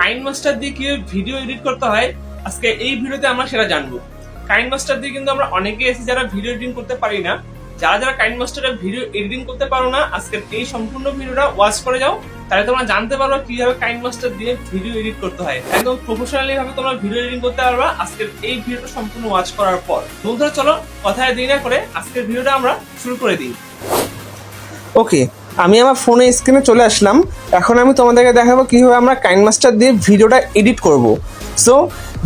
কাইন মাস্টার দিয়ে কীভাবে ভিডিও এডিট করতে হয়, আজকে এই ভিডিওতে আমরা সেটা জানব। কাইন মাস্টার দিয়ে কিন্তু আমরা অনেকে এসে যারা ভিডিও এডিটিং করতে পারি না। যারা যারা কাইন মাস্টারে ভিডিও এডিটিং করতে পারো না, আজকের এই সম্পূর্ণ ভিডিওটা ওয়াচ করে যাও। তাহলে তোমরা জানতে পারবে কীভাবে কাইন মাস্টার দিয়ে ভিডিও এডিট করতে হয়। একদম প্রফেশনালি ভাবে তোমরা ভিডিও এডিটিং করতে পারবা আজকের এই ভিডিওটা সম্পূর্ণ ওয়াচ করার পর। বন্ধুরা, চলো কথায় দেরি না করে আজকের ভিডিওটা আমরা শুরু করে দিই। ওকে আমি আমার ফোনে স্ক্রিনে চলে আসলাম। এখন আমি তোমাদেরকে দেখাবো কীভাবে আমরা কাইন মাস্টার দিয়ে ভিডিওটা এডিট করব। সো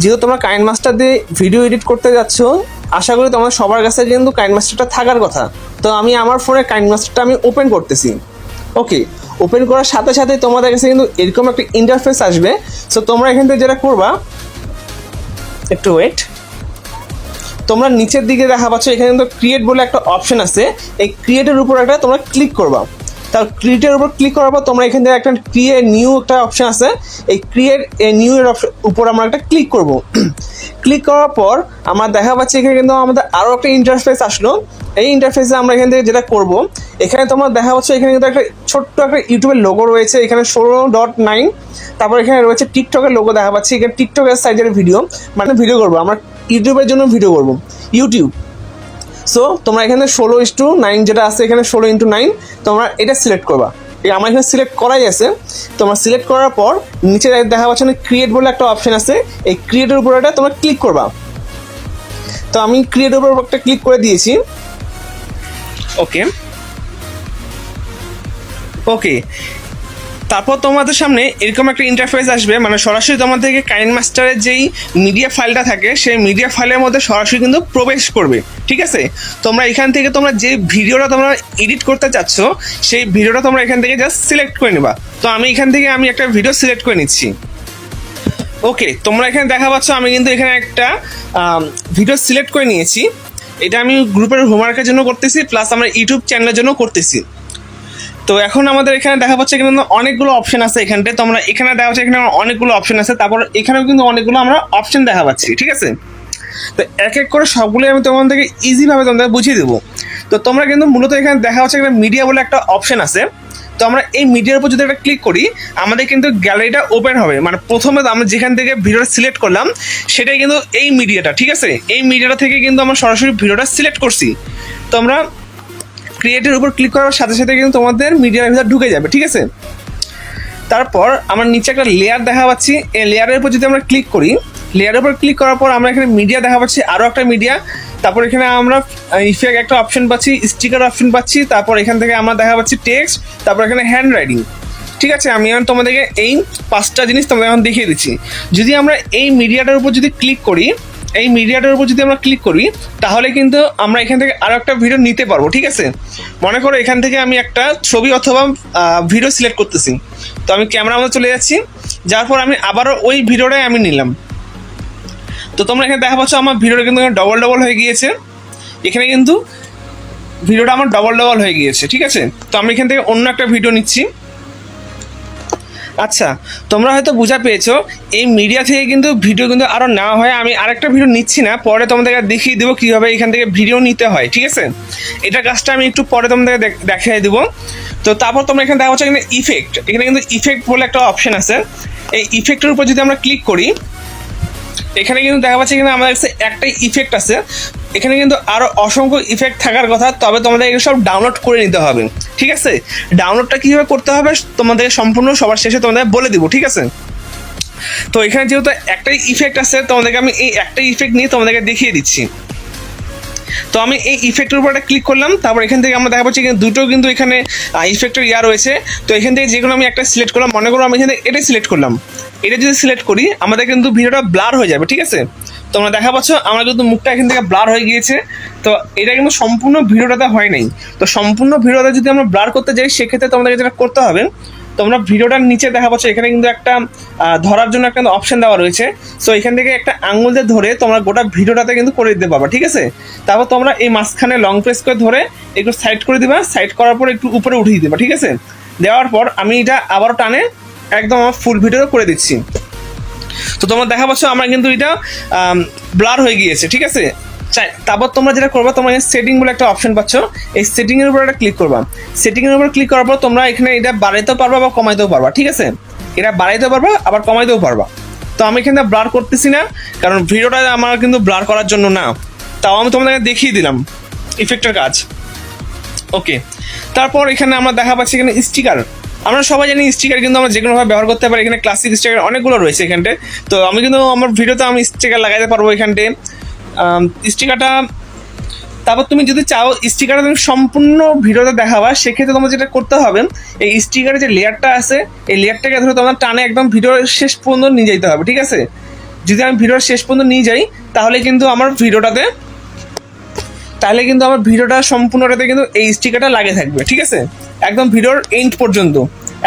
যেহেতু তোমরা কাইন মাস্টার দিয়ে ভিডিও এডিট করতে যাচ্ছ, আশা করি তোমাদের সবার কাছে কিন্তু কাইন মাস্টারটা থাকার কথা। তো আমি আমার ফোনে কাইন মাস্টারটা আমি ওপেন করতেছি। ওকে ওপেন করার সাথে সাথে তোমাদের কাছে কিন্তু এরকম একটা ইন্টারফেস আসবে। সো তোমরা এখান থেকে যেটা করবা, একটু ওয়েট তোমরা নিচের দিকে দেখা পাচ্ছ, এখানে কিন্তু ক্রিয়েট বলে একটা অপশন আছে। এই ক্রিয়েটের উপর একটা তোমরা ক্লিক করবা। তার ক্রিয়েটের উপর ক্লিক করার পর তোমরা এখান থেকে একটা ক্রিয়েট নিউ একটা অপশন আছে। এই ক্রিয়েট এ নিউ এর উপর আমরা একটা ক্লিক করব। ক্লিক করার পর আমার দেখা পাচ্ছি এখানে কিন্তু আমাদের আরও একটা ইন্টারফেস আসলো। এই ইন্টারফেসে আমরা এখান থেকে যেটা করব, এখানে তোমার দেখা পাচ্ছ এখানে কিন্তু একটা ছোট্ট একটা ইউটিউবের লোগো রয়েছে। এখানে ষোলো ডট নাইন তারপর এখানে রয়েছে টিকটকের লোগো দেখা পাচ্ছি। এখানে টিকটকের সাইজের ভিডিও মানে ভিডিও করব। আমরা ইউটিউবের জন্য ভিডিও করব। ইউটিউব সো তোমরা এখানে ষোলো ইস টু নাইন যেটা আছে, এখানে ষোলো ইন্টু নাইন তোমরা এটা সিলেক্ট করবা। এই আমার এখানে সিলেক্ট করাই আছে। তোমরা সিলেক্ট করার পর, নিচে দেখা পাচ্ছ না ক্রিয়েট বলে একটা অপশন আছে। এই ক্রিয়েটের উপর এটা তোমরা ক্লিক করবা। তো আমি ক্রিয়েটের উপর একটা ক্লিক করে দিয়েছি। ওকে ওকে তারপর তোমাদের সামনে এরকম একটা ইন্টারফেস আসবে মানে সরাসরি তোমাদেরকে কাইন মাস্টারের যেই মিডিয়া ফাইলটা থাকে, সেই মিডিয়া ফাইলের মধ্যে সরাসরি কিন্তু প্রবেশ করবে, ঠিক আছে? তোমরা এখান থেকে তোমরা যে ভিডিওটা তোমরা এডিট করতে চাচ্ছ, সেই ভিডিওটা তোমরা এখান থেকে জাস্ট সিলেক্ট করে নেবা। তো আমি এখান থেকে আমি একটা ভিডিও সিলেক্ট করে নিচ্ছি। ওকে তোমরা এখানে দেখা পাচ্ছ, আমি কিন্তু এখানে একটা ভিডিও সিলেক্ট করে নিয়েছি। এটা আমি গ্রুপের হোমওয়ার্কের জন্য করতেছি প্লাস আমার ইউটিউব চ্যানেলের জন্য করতেছি। তো এখন আমাদের এখানে দেখা পাচ্ছে কিন্তু অনেকগুলো অপশন আছে এখানটায়। তোমরা এখানে দেখা যাচ্ছে এখানে অনেকগুলো অপশন আছে। তারপর এখানেও কিন্তু অনেকগুলো আমরা অপশন দেখা পাচ্ছি, ঠিক আছে? তো এক এক করে সবগুলোই আমি তোমাদেরকে ইজিভাবে তোমাদের বুঝিয়ে দেবো। তো তোমরা কিন্তু মূলত এখানে দেখা হচ্ছে এখানে মিডিয়া বলে একটা অপশন আছে। তো আমরা এই মিডিয়ার উপর যদি একটা ক্লিক করি, আমাদের কিন্তু গ্যালারিটা ওপেন হবে। মানে প্রথমে আমরা যেখান থেকে ভিডিওটা সিলেক্ট করলাম, সেটাই কিন্তু এই মিডিয়াটা ঠিক আছে? এই মিডিয়াটা থেকে কিন্তু আমরা সরাসরি ভিডিওটা সিলেক্ট করছি। তো আমরা ক্রিয়েটের উপর ক্লিক করার সাথে সাথে কিন্তু তোমাদের মিডিয়ার ভিতর ঢুকে যাবে, ঠিক আছে? তারপর আমার নিচে একটা লেয়ার দেখা পাচ্ছি এই লেয়ারের উপর যদি আমরা ক্লিক করি লেয়ারের উপর ক্লিক করার পর আমরা এখানে মিডিয়া দেখা পাচ্ছি আরও একটা মিডিয়া তারপর এখানে আমরা ইফেক্ট একটা অপশন পাচ্ছি স্টিকার অপশন পাচ্ছি, তারপর এখান থেকে আমরা দেখা পাচ্ছি টেক্সট তারপর এখানে হ্যান্ড রাইটিং ঠিক আছে, আমি এখন তোমাদেরকে এই পাঁচটা জিনিস তোমাদের এখন দেখিয়ে দিচ্ছি। যদি আমরা এই মিডিয়াটার উপর যদি ক্লিক করি এই মিডিয়াটার উপর যদি আমরা ক্লিক করি, তাহলে কিন্তু আমরা এখান থেকে আরও একটা ভিডিও নিতে পারব, ঠিক আছে? মনে করো এখান থেকে আমি একটা ছবি অথবা ভিডিও সিলেক্ট করতেছি। তো আমি ক্যামেরার মধ্যে চলে যাচ্ছি। যার পর আমি আবারও ওই ভিডিওটাই আমি নিলাম। তো তোমরা এখানে দেখা পাচ্ছ আমার ভিডিওটা কিন্তু ডবল ডবল হয়ে গিয়েছে। এখানে কিন্তু ভিডিওটা আমার ডবল ডবল হয়ে গিয়েছে, ঠিক আছে? তো আমি এখান থেকে অন্য একটা ভিডিও নিচ্ছি। আচ্ছা তোমরা হয়তো বুঝা পেয়েছ, এই মিডিয়া থেকে কিন্তু ভিডিও কিন্তু আরও নেওয়া হয়। আমি আরেকটা ভিডিও নিচ্ছি না, পরে তোমাদেরকে দেখিয়ে দেবো কীভাবে এখান থেকে ভিডিও নিতে হয়, ঠিক আছে? এটা কাজটা আমি একটু পরে তোমাদেরকে দেখ- দেখিয়ে দেবো। তো তারপর তোমরা এখানে দেখা হচ্ছে এখানে ইফেক্ট এখানে কিন্তু ইফেক্ট বলে একটা অপশন আছে। এই ইফেক্টের উপর যদি আমরা ক্লিক করি এখানে কিন্তু দেখা যাচ্ছে এখানে আমাদের কাছে একটাই ইফেক্ট আছে। এখানে কিন্তু আরও অসংখ্য ইফেক্ট থাকার কথা, তবে তোমাদের এগুলো সব ডাউনলোড করে নিতে হবে, ঠিক আছে? ডাউনলোডটা কীভাবে করতে হবে তোমাদের সম্পূর্ণ সবার শেষে তোমাদের বলে দিব, ঠিক আছে? তো এখানে যেহেতু একটাই ইফেক্ট আছে, তোমাদেরকে আমি এই একটাই ইফেক্ট নিয়ে তোমাদেরকে দেখিয়ে দিচ্ছি। তো আমি এই ইফেক্টের উপর একটা ক্লিক করলাম, তারপর এখান থেকে আমরা দেখা পাচ্ছি এখানে দুটো কিন্তু এখানে ইফেক্টের ইয়া রয়েছে। তো এখান থেকে যেগুলো আমি একটা সিলেক্ট করলাম, মনে করো আমি এখানে এটাই সিলেক্ট করলাম। এটা যদি সিলেক্ট করি, আমাদের কিন্তু ভিডিওটা ব্লার হয়ে যাবে, ঠিক আছে? তোমরা দেখা পাচ্ছ, আমার কিন্তু মুখটা এখান থেকে ব্লার হয়ে গিয়েছে। তো এটা কিন্তু সম্পূর্ণ ভিডিওটাতে হয় নাই। তো সম্পূর্ণ ভিডিওটা যদি আমরা ব্লার করতে যাই, সেক্ষেত্রে তোমাদেরকে যেটা করতে হবে। তোমরা ভিডিওটার নিচে দেখা পাচ্ছ এখানে কিন্তু একটা ধরার জন্য একটা অপশন দেওয়া রয়েছে। সো এখান থেকে একটা আঙুল দিয়ে ধরে তোমরা গোটা ভিডিওটাতে কিন্তু করে দিতে পারবা, ঠিক আছে? তারপর তোমরা এই মাঝখানে লং প্রেস করে ধরে একটু সাইড করে দিবা সাইড করার পর একটু উপরে উঠিয়ে দিবা, ঠিক আছে? দেওয়ার পর আমি এটা আবারও টানে একদম আমার ফুল ভিডিও করে দিচ্ছি। তো তোমরা দেখা পাচ্ছ, আমার কিন্তু এটা ব্লার হয়ে গিয়েছে, ঠিক আছে? তারপর তোমরা যেটা করবা, তোমরা সেটিং বলে একটা অপশন পাচ্ছ। এই সেটিং এর উপর একটা ক্লিক করবা। সেটিং এর উপর ক্লিক করার পর তোমরা এখানে এটা বাড়াইতেও পারবা বা কমাইতেও পারবা, ঠিক আছে? এটা বাড়াইতেও পারবা, আবার কমাইতেও পারবা। তো আমি এখানে ব্লার করতেছি না, কারণ ভিডিওটা আমার কিন্তু ব্লার করার জন্য না। তাও আমি তোমাদেরকে দেখিয়ে দিলাম ইফেক্টের কাজ। ওকে তারপর এখানে আমরা দেখা পাচ্ছি এখানে স্টিকার আমরা সবাই জানি স্টিকার কিন্তু আমরা যে কোনোভাবে ব্যবহার করতে পারি। এখানে ক্লাসিক স্টিকার অনেকগুলো রয়েছে এখানটে তো আমি কিন্তু আমার ভিডিওতে আমি স্টিকার লাগাইতে পারব এখানটে স্টিকারটা, তারপর তুমি যদি চাও, স্টিকারটা তুমি সম্পূর্ণ ভিডিওতে দেখাবা, সেক্ষেত্রে তোমার যেটা করতে হবে, এই স্টিকারের যে লেয়ারটা আছে, এই লেয়ারটাকে ধরে তোমার টানে একদম ভিডিওর শেষ পর্যন্ত নিয়ে যেতে হবে, ঠিক আছে? যদি আমি ভিডিওর শেষ পর্যন্ত নিয়ে যাই, তাহলে কিন্তু আমার ভিডিওটাতে, তাহলে কিন্তু আমার ভিডিওটা সম্পূর্ণটাতে কিন্তু এই স্টিকারটা লাগে থাকবে, ঠিক আছে? একদম ভিডিওর এন্ড পর্যন্ত,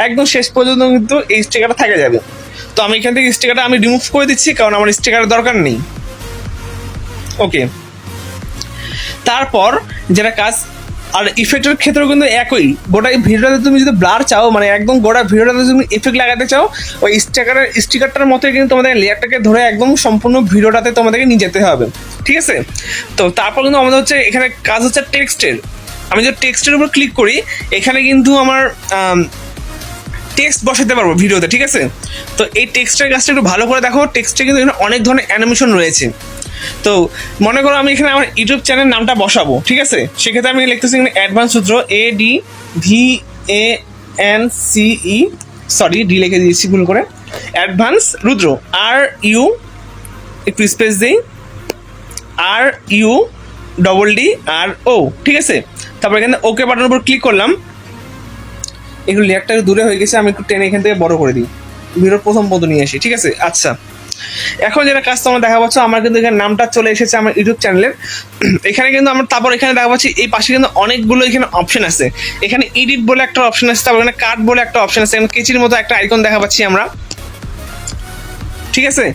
একদম শেষ পর্যন্ত কিন্তু এই স্টিকারটা থাকে যাবে। তো আমি এখান থেকে স্টিকারটা আমি রিমুভ করে দিচ্ছি, কারণ আমার স্টিকারের দরকার নেই। ওকে তারপর যেটা কাজ, আর ইফেক্টের ক্ষেত্রেও কিন্তু একই। গোটা ভিডিওটাতে তুমি যদি ব্লার চাও মানে একদম গোটা ভিডিওটাতে তুমি ইফেক্ট লাগাতে চাও, ওই স্টিকারের স্টিকারটার মতোই কিন্তু তোমাদের লেয়ারটাকে ধরে একদম সম্পূর্ণ ভিডিওটাতে তোমাদেরকে নিয়ে যেতে হবে। ঠিক আছে? তো তারপর কিন্তু আমাদের হচ্ছে, এখানে কাজ হচ্ছে টেক্সটের আমি যদি টেক্সটের উপর ক্লিক করি, এখানে কিন্তু আমার টেক্সট বসাতে পারব ভিডিওতে, ঠিক আছে? তো এই টেক্সটের কাজটা একটু ভালো করে দেখো। টেক্সটে কিন্তু এখানে অনেক ধরনের অ্যানিমেশন রয়েছে। তো মনে করো আমি এখানে আমার ইউটিউব চ্যানেল নামটা বসাবো, ঠিক আছে? সেক্ষেত্রে আমি লিখতেছি অ্যাডভান্স সূত্র A D V A N C E sorry D লিখে দিয়েছি, ভুল করে। অ্যাডভান্স রুদ্র আর ইউ একটু স্পেস দিই। R U double D R O ঠিক আছে? তারপর এখানে ওকে বাটনের উপর ক্লিক করলাম। একটু লেয়ারটা দূরে হয়ে গেছে, আমি একটু টেনে এখান থেকে বড় করে দিই। ভিডিওর প্রথম পদ নিয়ে আসি, ঠিক আছে? আচ্ছা। এখন যেটা কাজ তোমরা দেখা পাচ্ছ আমার কিন্তু এখানে নামটা চলে এসেছে আমার ইউটিউব চ্যানেলের। এখানে কিন্তু আমরা, তারপর এখানে দেখা পাচ্ছি এই পাশে কিন্তু অনেকগুলো এখানে অপশন আছে। এখানে এডিট বলে একটা অপশন আছে, তারপর এখানে কাট বলে একটা অপশন আছে, এখানে কেচির মতো একটা আইকন দেখা পাচ্ছি আমরা। ঠিক আছে?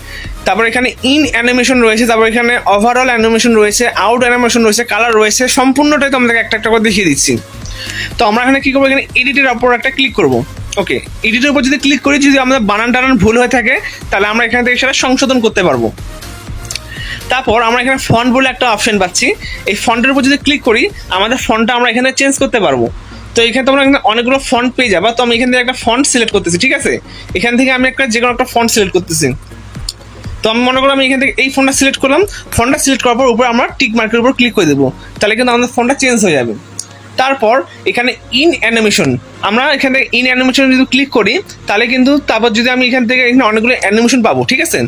তারপর এখানে ইন অ্যানিমেশন রয়েছে, তারপর এখানে ওভারঅল অ্যানিমেশন রয়েছে আউট অ্যানিমেশন রয়েছে কালার রয়েছে, সম্পূর্ণটাই তোমাদেরকে একটা একটা করে দেখিয়ে দিচ্ছি। তো আমরা এখানে কি করব? এখানে এডিটের ওপর একটা ক্লিক করব। ওকে এডিটের উপর যদি ক্লিক করি, যদি আমাদের বানান টানান ভুল হয়ে থাকে, তাহলে আমরা এখান থেকে সেটা সংশোধন করতে পারব। তারপর আমরা এখানে ফন্ট বলে একটা অপশন পাচ্ছি। এই ফন্টের উপর যদি ক্লিক করি, আমাদের ফন্টটা আমরা এখানে চেঞ্জ করতে পারব। তো এখানে তোমরা এখানে অনেকগুলো ফন্ট পেয়ে যাবা। তো আমি এখান থেকে একটা ফন্ট সিলেক্ট করতেছি, ঠিক আছে? এখান থেকে আমি একটা যে কোনো একটা ফন্ট সিলেক্ট করতেছি। তো আমি মনে করো আমি এখান থেকে এই ফোনটা সিলেক্ট করলাম। ফোনটা সিলেক্ট করার পর উপরে আমরা টিক মার্কের উপর ক্লিক করে দেবো। তাহলে কিন্তু আমাদের ফোনটা চেঞ্জ হয়ে যাবে। তারপর এখানে ইন অ্যানিমেশন আমরা এখান থেকে ইন অ্যানিমেশন যদি ক্লিক করি, তাহলে কিন্তু তারপর যদি আমি এখান থেকে এখানে অনেকগুলো অ্যানিমেশন পাবো, ঠিক আছে?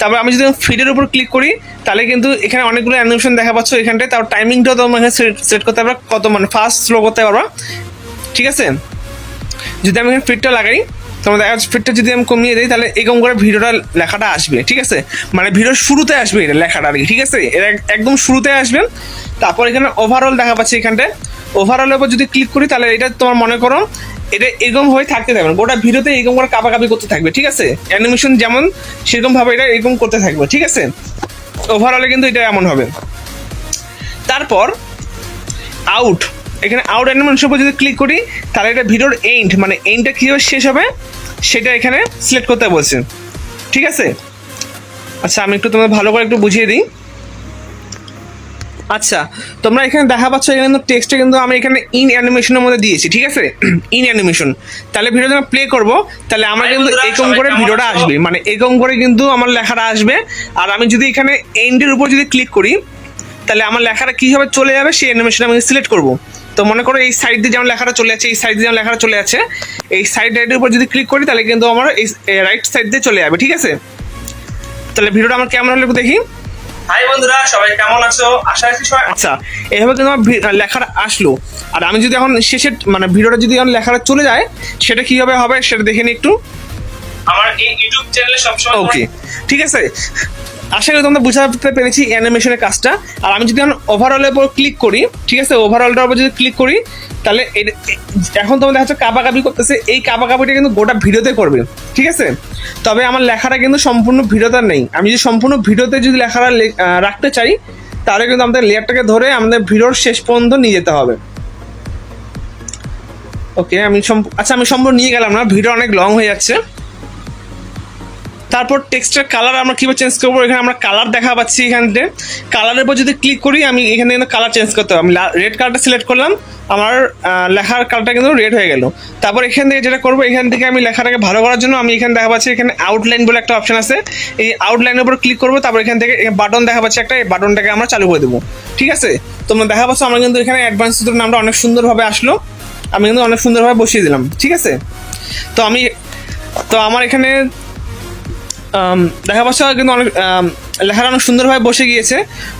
তারপর আমি যদি ফিডের উপর ক্লিক করি, তাহলে কিন্তু এখানে অনেকগুলো অ্যানিমেশন দেখা পাচ্ছ এখানটায়। তারপর টাইমিংটাও তোমরা এখানে সেট করতে পারবা, কত মানে ফাস্ট স্লো করতে পারবা, ঠিক আছে? যদি আমি এখানে ফিডটা লাগাই, তোমার দেখা যাচ্ছে ফিটটা যদি আমি কমিয়ে দিই, তাহলে এরকম করে ভিডিওটা লেখাটা আসবে, ঠিক আছে? মানে ভিডিওর শুরুতে আসবে এটা লেখাটা আর কি, ঠিক আছে? এটা একদম শুরুতে আসবে। তারপর এখানে ওভারঅল দেখা পাচ্ছে এখানটায়। ওভারঅলের উপর যদি ক্লিক করি, তাহলে এটা তোমার মনে করো, এটা এরকম হয়ে থাকতে থাকবে। গোটা ভিডিওতে এরকম করে কাপাকাপি করতে থাকবে, ঠিক আছে? অ্যানিমেশন যেমন সেরকম ভাবে এটা এরকম করতে থাকবে, ঠিক আছে? ওভারঅলে কিন্তু এটা এমন হবে। তারপর আউট এখানে আউট অ্যানিমেশন উপর যদি ক্লিক করি, তাহলে এটা ভিডিওর এন্ড মানে এন্ডটা কীভাবে শেষ হবে, সেটা এখানে সিলেক্ট করতে বলছে। ঠিক আছে? আচ্ছা আমি একটু তোমাদের ভালো করে একটু বুঝিয়ে দিই। আচ্ছা তোমরা এখানে দেখা পাচ্ছ এখানে কিন্তু টেক্সটে কিন্তু আমি এখানে ইন অ্যানিমেশনের মধ্যে দিয়েছি ঠিক আছে? ইন অ্যানিমেশন তাহলে ভিডিও যখন প্লে করব তাহলে আমার কিন্তু এরকম করে ভিডিওটা আসবে মানে এরকম করে কিন্তু আমার লেখাটা আসবে। আর আমি যদি এখানে এন্ডের উপর যদি ক্লিক করি তাহলে আমার লেখাটা কীভাবে চলে যাবে সেই অ্যানিমেশন আমি সিলেক্ট করব। তো মনে করো এই সাইড দিয়ে যেমন লেখাটা চলে যাচ্ছে এই সাইড দিয়ে যেমন লেখাটা চলে যাচ্ছে এই সাইড রাইটের উপর যদি ক্লিক করি তাহলে কিন্তু আমার এই রাইট সাইড দিয়ে চলে যাবে ঠিক আছে? তাহলে ভিডিওটা আমার কেমন হলে দেখি। হাই বন্ধুরা সবাই কেমন আছো? আশা রাখি সবাই আচ্ছা এইভাবে কিন্তু আমার লেখাটা আসলো। আর আমি যদি এখন শেষে মানে ভিডিওটা যদি এখন লেখাটা চলে যায় সেটা কীভাবে হবে সেটা দেখে নিই একটু। আমার এই ইউটিউব চ্যানেলে সবসময় ওকে ঠিক আছে। আশা করি তোমরা বুঝাতে পেরেছি অ্যানিমেশনের কাজটা। আর আমি যদি এখন ওভারঅলের উপর ক্লিক করি, ঠিক আছে? ওভারঅলটার উপর যদি ক্লিক করি, তাহলে এখন তোমাদের হচ্ছে কাবাকাবি করতেছে। এই কাবাকাবিটা কিন্তু গোটা ভিডিওতে করবে, ঠিক আছে? তবে আমার লেখাটা কিন্তু সম্পূর্ণ ভিডিওতে নেই। আমি যদি সম্পূর্ণ ভিডিওতে যদি লেখাটা রাখতে চাই, তাহলে কিন্তু আমাদের লেয়ারটাকে ধরে আমাদের ভিডিওর শেষ পর্যন্ত নিয়ে যেতে হবে। ওকে আমি আচ্ছা আমি সম্পূর্ণ নিয়ে গেলাম না। ভিডিও অনেক লং হয়ে যাচ্ছে। তারপর টেক্সটের কালার আমরা কীভাবে চেঞ্জ করব? এখানে আমরা কালার দেখা পাচ্ছি এখানে। কালারের উপর যদি ক্লিক করি, আমি এখানে কিন্তু কালার চেঞ্জ করতে হবে আমি রেড কালারটা সিলেক্ট করলাম, আমার লেখার কালারটা কিন্তু রেড হয়ে গেল। তারপর এখান থেকে যেটা করব, এখান থেকে আমি লেখাটাকে ভালো করার জন্য আমি এখানে দেখা পাচ্ছি, এখানে আউটলাইন বলে একটা অপশন আছে। এই আউটলাইনের উপর ক্লিক করব, তারপর এখান থেকে বাটন দেখা পাচ্ছি একটা, এই বাটনটাকে আমরা চালু করে দেবো। ঠিক আছে? তোমরা দেখা পাচ্ছ, আমরা কিন্তু এখানে অ্যাডভান্স নামটা অনেক সুন্দরভাবে আসলো। আমি কিন্তু অনেক সুন্দরভাবে বসিয়ে দিলাম। ঠিক আছে? তো আমি, তো আমার এখানে দেখা পাচ্ছ কিন্তু অনেক লেখাটা অনেক সুন্দরভাবে বসে গিয়েছে।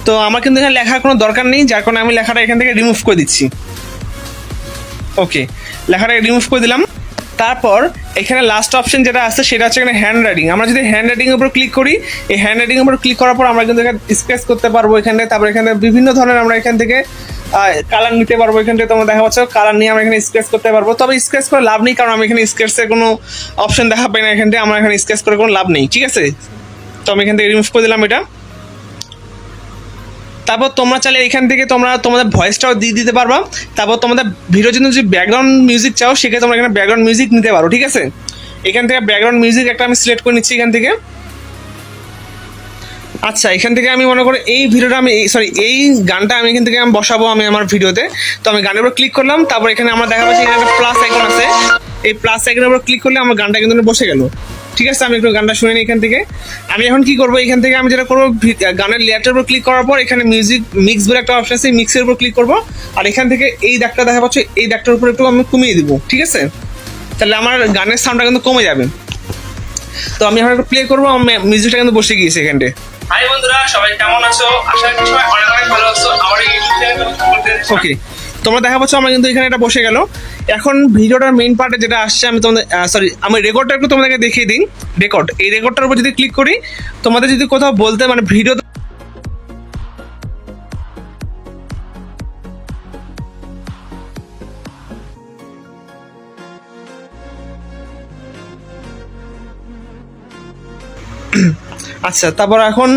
তো আমার কিন্তু এখানে লেখার কোনো দরকার নেই, যার কারণে আমি লেখাটা এখান থেকে রিমুভ করে দিচ্ছি। ওকে লেখাটাকে রিমুভ করে দিলাম। তারপর এখানে লাস্ট অপশন যেটা আছে, সেটা হচ্ছে এখানে হ্যান্ড রাইটিং আমরা যদি হ্যান্ড রাইটিং এর উপর ক্লিক করি, এই হ্যান্ড রাইটিং এর উপর ক্লিক করার পর আমরা কিন্তু এখানে স্কেচ করতে পারব এখানে। তারপর এখানে বিভিন্ন ধরনের আমরা এখান থেকে কালার নিতে পারব এখান থেকে তোমরা দেখা পাচ্ছ কালার নিয়ে আমরা এখানে স্কেচ করতে পারব। তবে স্কেচ করে লাভ নেই, কারণ আমি এখানে স্কেচের কোনো অপশন দেখা পাই না এখান থেকে, আমরা এখানে স্কেচ করে কোনো লাভ নেই, ঠিক আছে? তো আমি এখান থেকে রিমুভ করে দিলাম এটা। তারপর তোমরা চাইলে এখান থেকে তোমরা তোমাদের ভয়েসটাও দিয়ে দিতে পারবা। তারপর তোমাদের ভিডিওর জন্য যদি ব্যাকগ্রাউন্ড মিউজিক চাও, সেক্ষেত্রে তোমরা এখানে ব্যাকগ্রাউন্ড মিউজিক নিতে পারো, ঠিক আছে? এখান থেকে ব্যাকগ্রাউন্ড মিউজিক একটা আমি সিলেক্ট করে নিচ্ছি এখান থেকে। আচ্ছা এখান থেকে আমি মনে করি এই ভিডিওটা আমি সরি এই গানটা আমি এখান থেকে আমি বসাবো আমি আমার ভিডিওতে। তো আমি গানের উপর ক্লিক করলাম, তারপর এখানে আমার দেখা পাচ্ছি এখানে একটা প্লাস আইকন আছে। এই প্লাস আইকনের উপর ক্লিক করলে আমার গানটা কিন্তু বসে গেল। ঠিক আছে, আমি একটু গানটা শুনে নিই এখান থেকে। আমি এখন কি করব, এখান থেকে আমি যেটা করব গানের লেয়ারটার উপর ক্লিক করার পর এখানে মিউজিক মিক্স বলে একটা অপশন আছে মিক্সের উপর ক্লিক করব। আর এখান থেকে এই দাগটা দেখা পাচ্ছ, এই দাগটার উপর একটু আমি কমিয়ে দিব, ঠিক আছে? তাহলে আমার গানের সাউন্ডটা কিন্তু কমে যাবে। তো আমি এখন একটু প্লে করব, আমার মিউজিকটা কিন্তু বসে গিয়েছে এখানটায় হাই বন্ধুরা, সবাই কেমন আছো? আশা করি সবাই অনেক অনেক ভালো আছো। আমার ইউটিউব চ্যানেল ওকে তোমরা দেখা পাচ্ছ, আমার কিন্তু এখানে এটা বসে গেল। এখন ভিডিওটার মেইন পার্টে যেটা আসছে, আমি তোমাদের সরি আমি রেকর্ডটা একটু তোমাদেরকে দেখিয়ে দিই। রেকর্ড এই রেকর্ডটার উপর যদি ক্লিক করি, তোমাদের যদি কোথাও বলতে মানে ভিডিও আচ্ছা তারপর এখন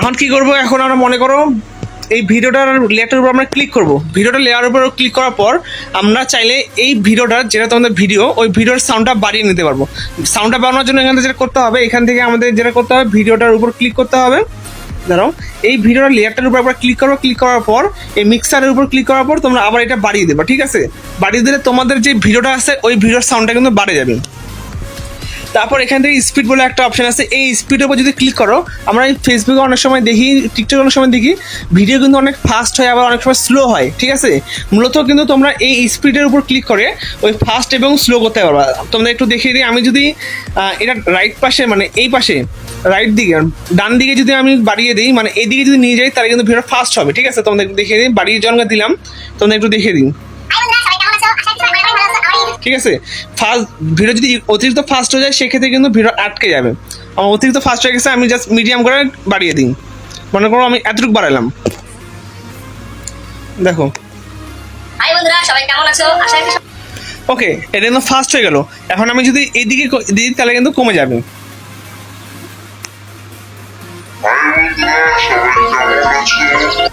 এখন কি করব? এখন আমরা মনে করো, এই ভিডিওটার লেয়ারটার উপর আমরা ক্লিক করব। ভিডিওটা লেয়ারের উপর ক্লিক করার পর, আমরা চাইলে এই ভিডিওটার, যেটা তোমাদের ভিডিও ওই ভিডিওর সাউন্ডটা বাড়িয়ে নিতে পারব। সাউন্ডটা বাড়ানোর জন্য এখান থেকে যেটা করতে হবে, এখান থেকে আমাদের যেটা করতে হবে, ভিডিওটার উপর ক্লিক করতে হবে। দাঁড়াও, এই ভিডিওটা লেয়ারটার উপর আমরা ক্লিক করব ক্লিক করার পর, এই মিক্সারের উপর ক্লিক করার পর তোমরা আবার এটা বাড়িয়ে দেবে, ঠিক আছে? বাড়িয়ে দিলে তোমাদের যে ভিডিওটা আছে, ওই ভিডিওর সাউন্ডটা কিন্তু বাড়ে যাবে। তারপর এখান থেকে স্পিড বলে একটা অপশন আছে। এই স্পিডের উপর যদি ক্লিক করো, আমরা ফেসবুকে অনেক সময় দেখি টিকটকে অনেক সময় দেখি ভিডিও কিন্তু অনেক ফাস্ট হয়, আবার অনেক সময় স্লো হয়, ঠিক আছে? মূলত কিন্তু তোমরা এই স্পিডের উপর ক্লিক করে ওই ফাস্ট এবং স্লো করতে পারবা। তোমরা একটু দেখিয়ে দিই, আমি যদি এটা রাইট পাশে মানে এই পাশে রাইট দিকে, ডান দিকে যদি আমি বাড়িয়ে দিই মানে এই দিকে যদি নিয়ে যাই, তাহলে কিন্তু ভিডিও ফাস্ট হবে, ঠিক আছে? তোমাদের একটু দেখিয়ে দিই, বাড়িয়ে জনকে দিলাম তোমরা একটু দেখিয়ে দিই। ঠিক আছে? ফাস্ট ভিডিও যদি অতিরিক্ত ফাস্ট হয়ে যায় সেক্ষেত্রে কিন্তু ভিডিও আটকে যাবে। আমার অতিরিক্ত ফাস্ট হয়ে গেছে আমি জাস্ট মিডিয়াম করে বাড়িয়ে দিই। মনে করো আমি এতটুকু বাড়ালাম দেখো। হাই বন্ধুরা সবাই কেমন আছো? আশা করি ওকে এটা কিন্তু ফাস্ট হয়ে গেল। এখন আমি যদি এইদিকে দিই তাহলে কিন্তু কমে যাবে।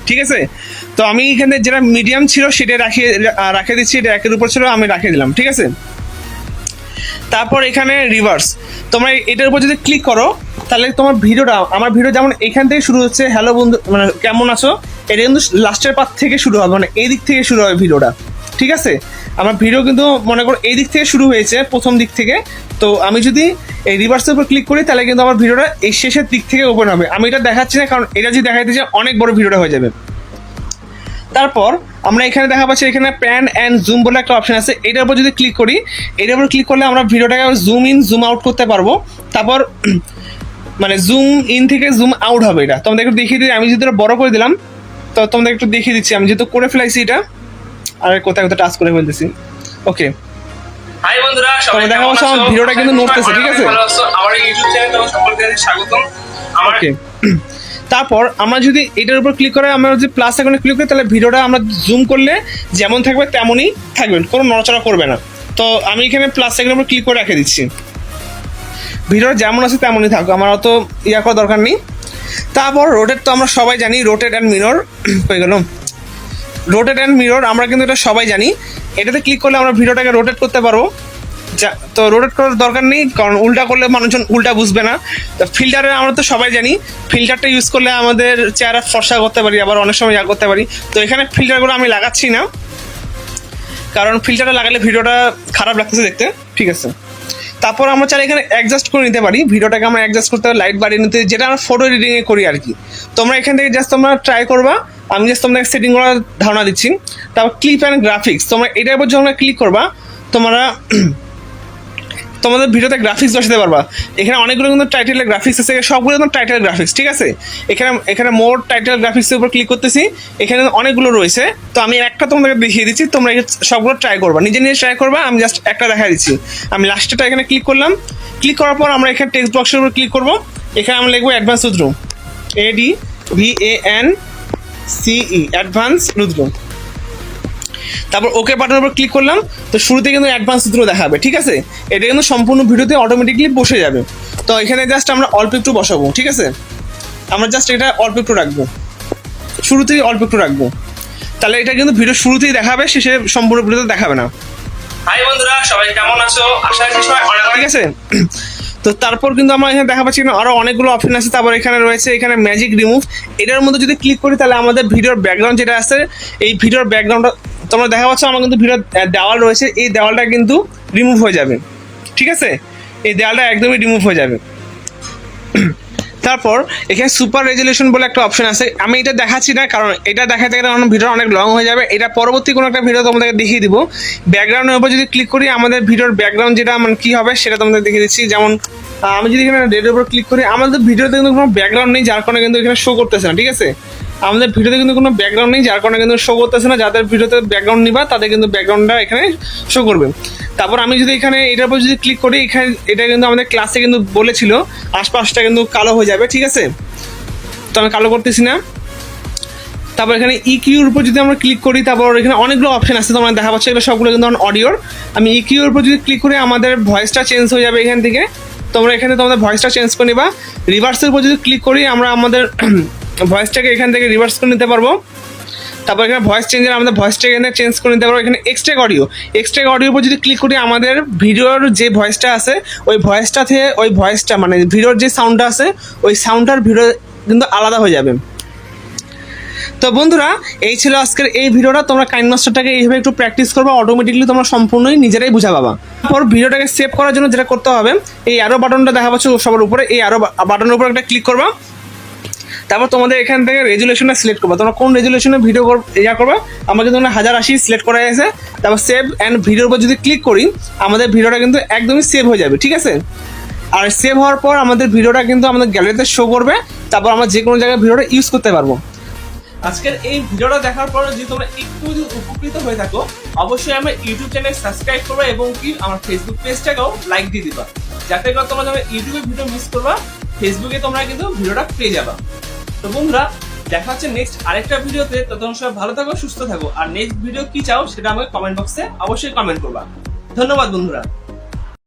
ঠিক আছে? তো আমি এখানে যেটা মিডিয়াম ছিল সেটা রাখিয়ে রাখিয়ে দিচ্ছি, এটা একের উপর ছিল, আমি রাখিয়ে দিলাম, ঠিক আছে? তারপর এখানে রিভার্স তোমরা এটার উপর যদি ক্লিক করো, তাহলে তোমার ভিডিওটা, আমার ভিডিও যেমন এখান থেকে শুরু হচ্ছে হ্যালো বন্ধু মানে কেমন আছো? এটা কিন্তু লাস্টের পার থেকে শুরু হবে মানে এই দিক থেকে শুরু হবে ভিডিওটা, ঠিক আছে? আমার ভিডিও কিন্তু মনে করো এই দিক থেকে শুরু হয়েছে, প্রথম দিক থেকে। তো আমি যদি এই রিভার্সের উপর ক্লিক করি, তাহলে কিন্তু আমার ভিডিওটা এই শেষের দিক থেকে ওপেন হবে। আমি এটা দেখাচ্ছি না, কারণ এটা যদি দেখাইতে চাই, অনেক বড় ভিডিওটা হয়ে যাবে। তারপর আমরা এখানে দেখা পাচ্ছি এখানে প্যান অ্যান্ড জুম বলে একটা অপশন আছে। এটার উপর যদি ক্লিক করি এটার উপর ক্লিক করলে আমরা ভিডিওটাকে জুম ইন জুম আউট করতে পারব। তারপর মানে জুম ইন থেকে জুম আউট হবে এটা। তোমাদের একটু দেখিয়ে দিই আমি যদি বড় করে দিলাম তো তোমাদের একটু দেখিয়ে দিচ্ছি। আমি যেহেতু করে ফেলাইছি এটা আর কোথায় কোথায় টাচ করে ফেলতেছি। ওকে হাই বন্ধুরা সবাই তবে দেখা আমার ভিডিওটা কিন্তু নড়তেছে, ঠিক আছে? আমার ইউটিউব চ্যানেলে তোমাদের সকলকে স্বাগতম। আমার ওকে তারপর আমরা যদি এটার উপর ক্লিক করে আমরা যদি প্লাস এখানে ক্লিক করি, তাহলে ভিডিওটা আমরা জুম করলে যেমন থাকবে তেমনই থাকবেন কোনো নড়াচড়া করবে না। তো আমি এখানে প্লাস এখানের উপর ক্লিক করে রেখে দিচ্ছি। ভিডিওটা যেমন আছে তেমনই থাকবে আমার অত ইয়া করার দরকার নেই। তারপর রোটেট তো আমরা সবাই জানি রোটেট অ্যান্ড মিরর হয়ে গেল? রোটেট অ্যান্ড মিরর আমরা কিন্তু এটা সবাই জানি। এটাতে ক্লিক করলে আমরা ভিডিওটাকে রোটেট করতে পারব। তো রোটেট করার দরকার নেই, কারণ উল্টা করলে মানুষজন উল্টা বুঝবে না। তো ফিল্টারে আমরা তো সবাই জানি ফিল্টারটা ইউজ করলে আমাদের চেহারা ফর্সা করতে পারি, আবার অনেক সময় ইয়া করতে পারি। তো এখানে ফিল্টারগুলো আমি লাগাচ্ছি না, কারণ ফিল্টারটা লাগালে ভিডিওটা খারাপ লাগতেছে দেখতে, ঠিক আছে? তারপর আমরা চাইলে এখানে অ্যাডজাস্ট করে নিতে পারি, ভিডিওটাকে আমরা অ্যাডজাস্ট করতে পারি লাইট বাড়িয়ে নিতে, যেটা আমরা ফটো এডিটিংয়ে করি আর কি। তোমরা এখান থেকে জাস্ট তোমরা ট্রাই করবা, আমি জাস্ট তোমাদের সেটিং করার ধারণা দিচ্ছি। তারপর ক্লিপ অ্যান্ড গ্রাফিক্স তোমরা এটার উপর যখন ক্লিক করবা, তোমরা তোমাদের ভিডিওতে গ্রাফিক্স বসাতে পারবা। এখানে অনেকগুলো কিন্তু টাইটেলের গ্রাফিক্স আছে, সবগুলো কিন্তু টাইটেল গ্রাফিক্স ঠিক আছে? এখানে এখানে মোর টাইটেল গ্রাফিক্সের উপর ক্লিক করতেছি, এখানে অনেকগুলো রয়েছে। তো আমি একটা তোমাদেরকে দেখিয়ে দিচ্ছি, তোমরা সবগুলো ট্রাই করবা। নিজে নিজে ট্রাই করবা, আমি জাস্ট একটা দেখা দিচ্ছি। আমি লাস্টেটা এখানে ক্লিক করলাম। ক্লিক করার পর আমরা এখানে টেক্সট বক্সের উপর ক্লিক করব। এখানে আমরা লিখব advance Rudra A D V A N C E advance Rudra তারপর ওকে বাটনের উপর ক্লিক করলাম তো শুরুতে কিন্তু অ্যাডভান্স চিত্র দেখাবে ঠিক আছে? এটা কিন্তু সম্পূর্ণ ভিডিওতে অটোমেটিকলি বসে যাবে। তো এখানে জাস্ট আমরা অল্প একটু বসাবো ঠিক আছে? আমরা জাস্ট এটা অল্প একটু রাখব। শুরুতেই অল্প একটু রাখব। তাহলে এটা কিন্তু ভিডিও শুরুতেই দেখাবে শেষে সম্পূর্ণ ভিডিওতে দেখাবে না। হাই বন্ধুরা সবাই কেমন আছো? আশা করি সবাই অনেক ঠিক আছে? তো তারপর কিন্তু আমরা এখানে দেখা পাচ্ছি আরও অনেকগুলো অপশন আছে। তারপর এখানে রয়েছে এখানে ম্যাজিক রিমুভ এটার মধ্যে যদি ক্লিক করি তাহলে আমাদের ভিডিওর ব্যাকগ্রাউন্ড যেটা আছে এই ভিডিওর ব্যাকগ্রাউন্ডটা তোমরা দেখা পাচ্ছ, আমার কিন্তু ভিডিওর দেওয়াল রয়েছে। এই দেওয়ালটা কিন্তু রিমুভ হয়ে যাবে। ঠিক আছে? এই দেওয়ালটা একদমই রিমুভ হয়ে যাবে। তারপর, এখানে সুপার রেজলিউশন বলে একটা অপশন আছে। আমি এটা দেখাচ্ছি না, কারণ এটা দেখাতে গেলে আমার ভিডিও অনেক লং হয়ে যাবে। এটা পরবর্তী কোনো একটা ভিডিও তোমাদেরকে দেখিয়ে দিব। ব্যাকগ্রাউন্ডের উপর যদি ক্লিক করি, আমাদের ভিডিওর ব্যাকগ্রাউন্ড যেটা মানে কী হবে সেটা তোমাদের দেখিয়ে দিচ্ছি। যেমন আমি যদি এখানে রেডের উপর ক্লিক করি, আমাদের ভিডিওতে কিন্তু কোনো ব্যাকগ্রাউন্ড নেই, যার কারণে কিন্তু এখানে শো করতেছে না, ঠিক আছে? আমাদের ভিডিওতে কিন্তু কোনো ব্যাকগ্রাউন্ড নেই, যার কারণে কিন্তু শো করতেছে না। যাদের ভিডিওতে ব্যাকগ্রাউন্ড নিবা, তাদের কিন্তু ব্যাকগ্রাউন্ডটা এখানে শো করবে। তারপর আমি যদি এখানে, এটার উপর যদি ক্লিক করি, এখানে এটা কিন্তু আমাদের ক্লাসে কিন্তু বলেছিল, আশপাশটা কিন্তু কালো হয়ে যাবে, ঠিক আছে? তো আমি কালো করতেছি না। তারপর এখানে ইকিউর উপর যদি আমরা ক্লিক করি, তারপর এখানে অনেকগুলো অপশন আছে, তোমরা দেখা পাচ্ছ এগুলো সবগুলো কিন্তু অডিওর আমি ইকিউর উপর যদি ক্লিক করি, আমাদের ভয়েসটা চেঞ্জ হয়ে যাবে এখান থেকে। তোমরা এখানে তোমাদের ভয়েসটা চেঞ্জ করে নিবা। রিভার্সের উপর যদি ক্লিক করি, আমরা আমাদের ভয়েসটাকে এখান থেকে রিভার্স করে নিতে পারব। তারপর এখানে ভয়েস চেঞ্জের আমাদের ভয়েসটা এখানে চেঞ্জ করে নিতে পারব। এখানে এক্সট্রা অডিও এক্সট্রা অডিওর উপর যদি ক্লিক করি, আমাদের ভিডিওর যে ভয়েসটা আছে, ওই ভয়েসটা থেকে ওই ভয়েসটা মানে ভিডিওর যে সাউন্ডটা আছে, ওই সাউন্ডটার ভিডিও কিন্তু আলাদা হয়ে যাবে। তো বন্ধুরা, এই ছিল আজকের এই ভিডিওটা। তোমরা কাইন মাস্টারটাকে এইভাবে একটু প্র্যাকটিস করবে অটোমেটিকলি তোমরা সম্পূর্ণই নিজেরাই বুঝা পাবা। তারপর ভিডিওটাকে সেভ করার জন্য যেটা করতে হবে, এই আরও বাটনটা দেখা পাচ্ছ সবার উপরে, এই আরও বাটনের উপরে একটা ক্লিক করবা। তারপর তোমাদের এখান থেকে রেজুলেশনটা সিলেক্ট করবা। তোমরা কোন রেজুলেশনে ভিডিও ইয়া করবা? আমার কিন্তু হাজার আশি সিলেক্ট করা আছে তারপর সেভ অ্যান্ড ভিডিওর উপর যদি ক্লিক করি, আমাদের ভিডিওটা কিন্তু একদমই সেভ হয়ে যাবে, ঠিক আছে? আর সেভ হওয়ার পর আমাদের ভিডিওটা কিন্তু আমাদের গ্যালারিতে শো করবে। তারপর আমরা যে কোনো জায়গায় ভিডিওটা ইউজ করতে পারব। আজকের এই ভিডিওটা দেখার পর যদি তোমরা একটু যদি উপকৃত হয়ে থাকো, অবশ্যই আমার ইউটিউব চ্যানেল সাবস্ক্রাইব করবে এবং কি আমার ফেসবুক পেজটাকেও লাইক দিয়ে দিবা। যাতে করে তোমরা যখন ইউটিউবে ভিডিও মিস করবা। ফেসবুকে তোমরা কিন্তু ভিডিওটা পেয়ে যাবা। তো বন্ধুরা, দেখা হচ্ছে নেক্সট আরেকটা ভিডিওতে। ততক্ষণ সবাই ভালো থাকো, সুস্থ থাকো। আর নেক্সট ভিডিও কি চাও সেটা আমাকে কমেন্ট বক্সে অবশ্যই কমেন্ট করবা। ধন্যবাদ, বন্ধুরা।